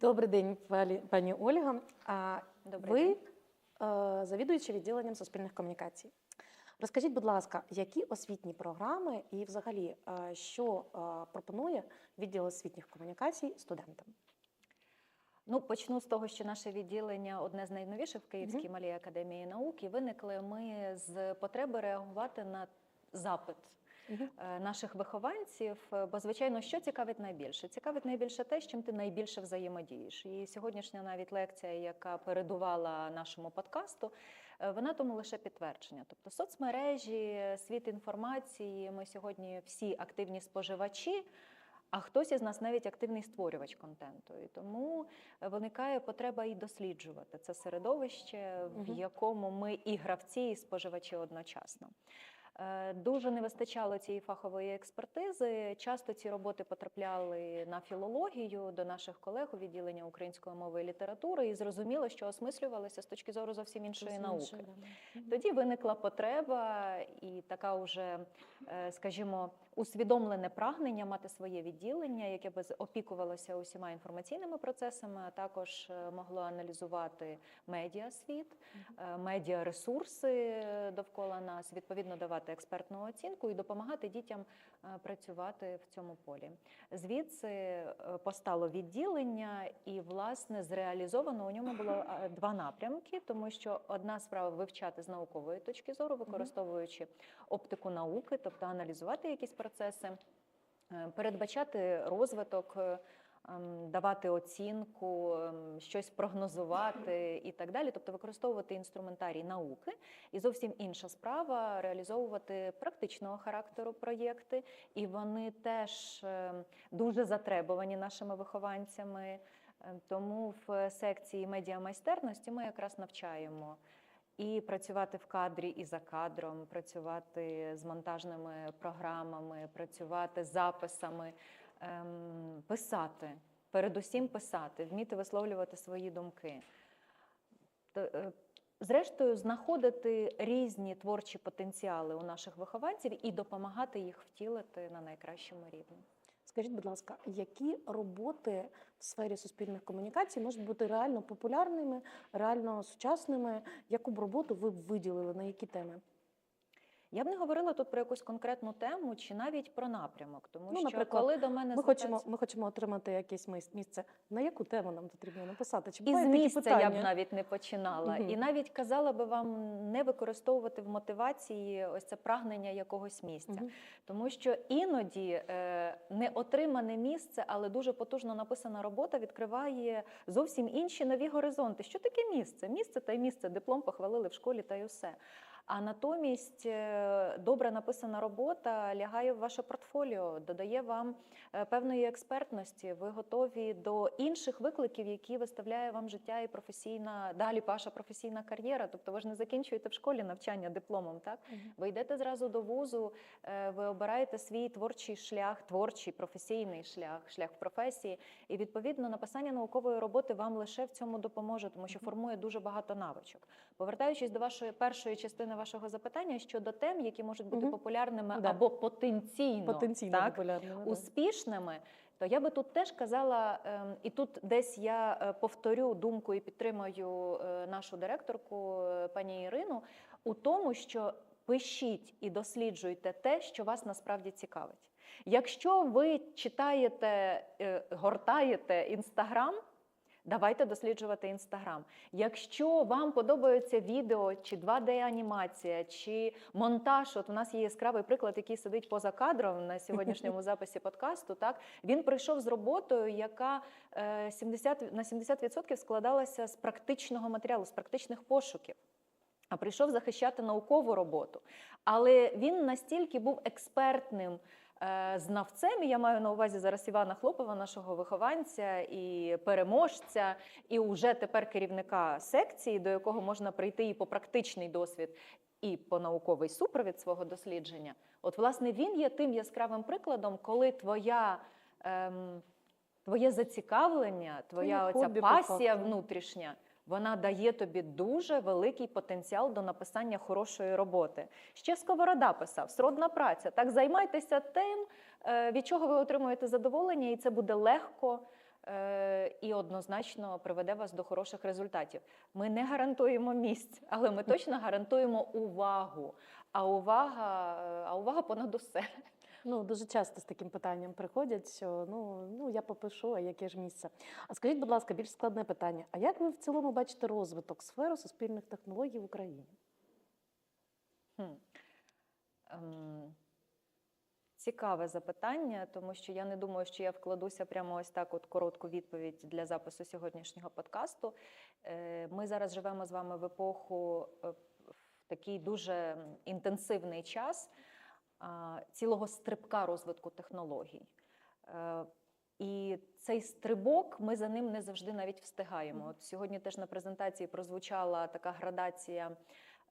Добрий день, пані Ольга. А Добрий ви день. е, завідуючи відділенням суспільних комунікацій. Розкажіть, будь ласка, які освітні програми і взагалі е, що е, пропонує відділ освітніх комунікацій студентам? Ну, почну з того, що наше відділення одне з найновіших в Київській малій академії наук. І виникли ми з потреби реагувати на запит Е, наших вихованців. Е, Бо, звичайно, що цікавить найбільше? Цікавить найбільше те, з чим ти найбільше взаємодієш. І сьогоднішня навіть лекція, яка передувала нашому подкасту, е, вона тому лише підтвердження. Тобто соцмережі, світ інформації. Ми сьогодні всі активні споживачі. А хтось із нас навіть активний створювач контенту. І тому виникає потреба і досліджувати це середовище, в якому ми і гравці, і споживачі одночасно. Е, Дуже не вистачало цієї фахової експертизи. Часто ці роботи потрапляли на філологію до наших колег у відділення української мови і літератури, і зрозуміло, що осмислювалися з точки зору зовсім іншої зовсім науки. інше, Тоді виникла потреба і така уже, е, скажімо, усвідомлене прагнення мати своє відділення, яке би опікувалося усіма інформаційними процесами, а також е, могло аналізувати медіасвіт, е, медіаресурси довкола нас, відповідно давати експертну оцінку і допомагати дітям е, працювати в цьому полі. Звідси постало відділення, і власне зреалізовано у ньому було два напрямки, тому що одна справа вивчати з наукової точки зору, використовуючи оптику науки, тобто аналізувати якісь процеси, е, передбачати розвиток. е, ем, Давати оцінку, ем, щось прогнозувати і так далі, тобто використовувати інструментарій науки, і зовсім інша справа реалізовувати практичного характеру проєкти, і вони теж е, дуже затребувані нашими вихованцями. Тому в секції медіамайстерності ми якраз навчаємо і працювати в кадрі і за кадром, працювати з монтажними програмами, працювати з записами, ем, писати, передусім писати, вміти висловлювати свої думки. Т- е, Зрештою, знаходити різні творчі потенціали у наших вихованців і допомагати їх втілити на найкращому рівні. Скажіть, будь ласка, які роботи в сфері суспільних комунікацій можуть бути реально популярними, реально сучасними? Яку б роботу ви б виділили на які теми? Я б не говорила тут про якусь конкретну тему чи навіть про напрямок, тому Ну, що коли до мене Ми хочемо, ми хочемо отримати якесь місце. На яку тему нам потрібно написати? Чи Із місця я б навіть не починала. Мгм. І навіть казала би вам не використовувати в мотивації ось це прагнення якогось місця. Мгм. Тому що іноді е, не отримане місце, але дуже потужно написана робота відкриває зовсім інші нові горизонти. Що таке місце? Місце та й місце, диплом похвалили в школі та й усе. А натомість е, добре написана робота лягає в ваше портфоліо, додає вам е, певної експертності. Ви готові до інших викликів, які виставляє вам життя і професійна далі ваша професійна кар'єра. Тобто ви ж не закінчуєте в школі навчання дипломом, так? Ви йдете зразу до вузу, е, ви обираєте свій творчий шлях, творчий професійний шлях, шлях в професії. І відповідно написання наукової роботи вам лише в цьому допоможе, тому що формує дуже багато навичок. Повертаючись до вашої першої частини вашого запитання щодо тем, які можуть бути Мгм. популярними Да. або потенційно, Потенційно так, популярними. да. успішними, то я би тут теж казала, ем, і тут десь я е, повторю думку і підтримаю е, нашу директорку е, пані Ірину у тому, що пишіть і досліджуйте те, що вас насправді цікавить. Якщо ви читаєте, гортаєте інстаграм. Давайте досліджувати інстаграм. Якщо вам подобаються відео, чи 2D-анімація, чи монтаж, от у нас є яскравий приклад, який сидить поза кадром на сьогоднішньому записі подкасту. Так він прийшов з роботою, яка е, 70, на 70% складалася з практичного матеріалу, з практичних пошуків. А прийшов захищати наукову роботу. Але він настільки був експертним е, знавцем, і я маю на увазі зараз Івана Хлопова, нашого вихованця і переможця, і уже тепер керівника секції, до якого можна прийти і по практичний досвід, і по науковий супровід свого дослідження. От, власне, він є тим яскравим прикладом, коли твоя. Ем, Твоє зацікавлення, твоя оця пасія внутрішня, вона дає тобі дуже великий потенціал до написання хорошої роботи. Ще Сковорода писав, сродна праця. Так займайтеся тим, е, від чого ви отримуєте задоволення, і це буде легко, е, і однозначно приведе вас до хороших результатів. Ми не гарантуємо місць, але ми точно гарантуємо увагу. А увага, е, а увага понад усе. Ну, дуже часто з таким питанням приходять, що ну, ну я попишу, а яке ж місце. А скажіть, будь ласка, більш складне питання: а як ви в цілому бачите розвиток сфери суспільних технологій в Україні? Хм. Ем, Цікаве запитання, тому що я не думаю, що я вкладуся прямо ось так, от коротку відповідь для запису сьогоднішнього подкасту. Е, Ми зараз живемо з вами в епоху е, в такий дуже інтенсивний час цілого стрибка розвитку технологій. Е, І цей стрибок ми за ним не завжди навіть встигаємо. От сьогодні теж на презентації прозвучала така градація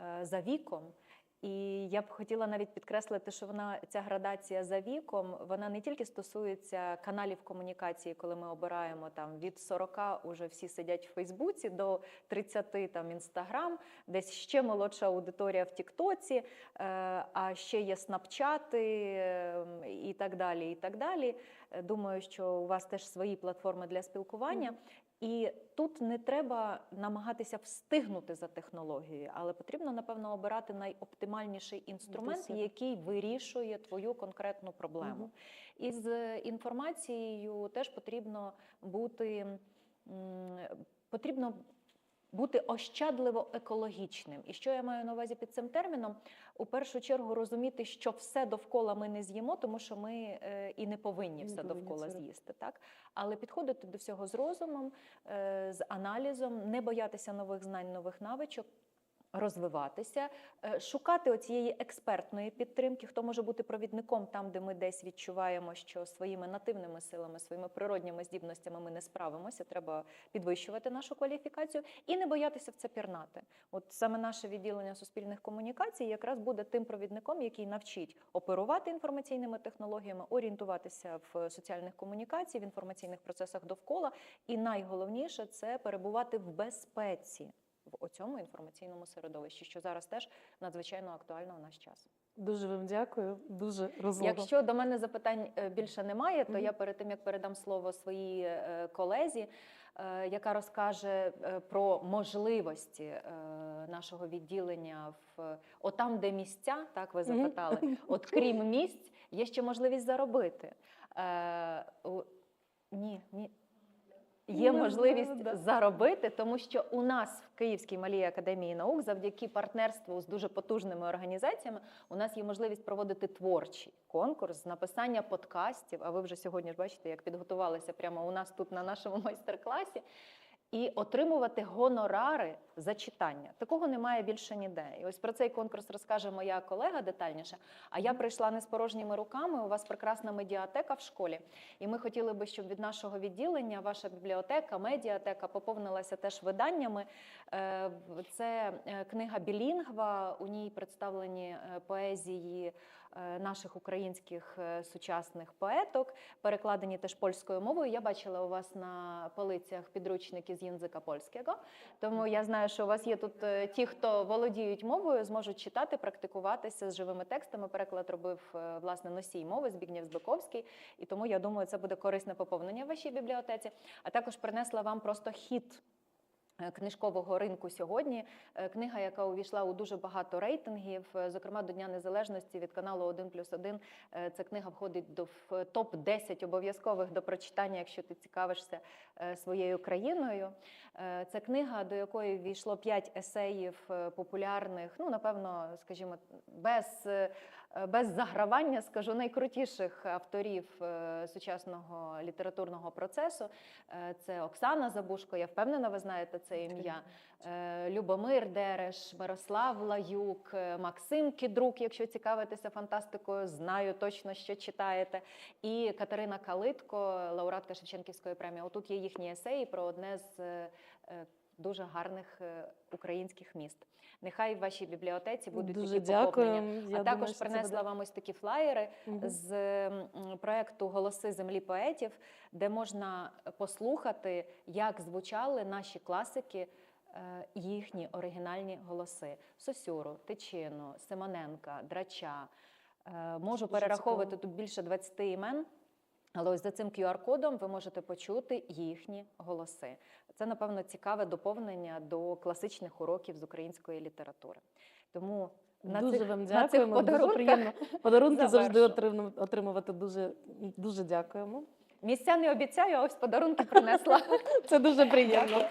е, за віком. І я б хотіла навіть підкреслити, що вона ця градація за віком, вона не тільки стосується каналів комунікації, коли ми обираємо там від 40 уже всі сидять в Фейсбуці до 30 там Інстаграм, десь ще молодша аудиторія в Тіктоці, е, а ще є снапчати е, і так далі. І так далі. Думаю, що у вас теж свої платформи для спілкування. І тут не треба намагатися встигнути за технологією, але потрібно, напевно, обирати найоптимальніший інструмент, який вирішує твою конкретну проблему. Угу. І з інформацією теж потрібно бути потрібно бути ощадливо екологічним. І що я маю на увазі під цим терміном? У першу чергу розуміти, що все довкола ми не з'їмо, тому що ми е, і не повинні Не все повинні довкола з'їсти. Так? Але підходити до всього з розумом, е, з аналізом, не боятися нових знань, нових навичок. Розвиватися, е, шукати оцієї експертної підтримки, хто може бути провідником там, де ми десь відчуваємо, що своїми нативними силами, своїми природніми здібностями ми не справимося. Треба підвищувати нашу кваліфікацію і не боятися в це пірнати. От саме наше відділення суспільних комунікацій якраз буде тим провідником, який навчить оперувати інформаційними технологіями, орієнтуватися в соціальних комунікаціях, в інформаційних процесах довкола. І найголовніше це перебувати в безпеці в оцьому інформаційному середовищі, що зараз теж надзвичайно актуально у наш час. Дуже вам дякую, дуже розумно. Якщо до мене запитань е, більше немає, то я перед тим як передам слово своїй е, колезі, е, яка розкаже про можливості нашого відділення в отам, де місця, так ви запитали. От крім місць, є ще можливість заробити. Ні, ні. Є Не можливість да. заробити, тому що у нас в Київській малій академії наук, завдяки партнерству з дуже потужними організаціями, у нас є можливість проводити творчий конкурс з написання подкастів. А ви вже сьогодні ж бачите, як підготувалися прямо у нас тут на нашому майстер-класі. І отримувати гонорари за читання. Такого немає більше ніде. І ось про цей конкурс розкаже моя колега детальніше. А я прийшла не з порожніми руками. У вас прекрасна медіатека в школі. І ми хотіли би, щоб від нашого відділення ваша бібліотека, медіатека поповнилася теж виданнями. Е, Це е, книга Білінгва. У ній представлені е, поезії наших українських е, сучасних поеток, перекладені теж польською мовою. Я бачила у вас на полицях підручники з язика польського. Тому я знаю, що у вас є тут е, ті, хто володіють мовою, зможуть читати, практикуватися з живими текстами. Переклад робив е, власне носій мови Збігнєв Збиковський. І тому я думаю, це буде корисне поповнення в вашій бібліотеці. А також принесла вам просто хід. Е, Книжкового ринку сьогодні Е, книга, яка увійшла у дуже багато рейтингів, е, зокрема до Дня Незалежності від каналу 1 плюс 1. Ця книга входить до топ 10 обов'язкових до прочитання, якщо ти цікавишся своєю країною. Е, Це книга, до якої війшло 5 есеїв е, популярних, ну напевно, скажімо, без, е, без загравання, скажу, найкрутіших авторів е, сучасного літературного процесу. Е, Це Оксана Забушко. Я впевнена, ви знаєте це ім'я. Е, Любомир Дереш, Мирослав Лаюк, е, Максим Кідрук, якщо цікавитеся фантастикою, знаю точно, що читаєте. І Катерина Калитко, лауреатка Шевченківської премії. Отут є їхні есеї про одне з е, е, дуже гарних е, українських міст. Нехай в вашій бібліотеці будуть Дуже такі поповнення. А Я також думаю, принесла буде- вам ось такі флаєри Мгм. з проекту Голоси землі поетів, де можна послухати, як звучали наші класики. Їхні оригінальні голоси Сосюру, Тичину, Симоненка, Драча. Можу Дуже перераховувати цікаво. тут більше 20 імен. Але ось за цим QR-кодом ви можете почути їхні голоси. Це, напевно, цікаве доповнення до класичних уроків з української літератури. Тому на дуже цих, вам на цих дякуємо. Дуже приємно. Подарунки завжди отримувати. Дуже дуже дякуємо. місця не обіцяю, а ось подарунки принесла. Це дуже приємно.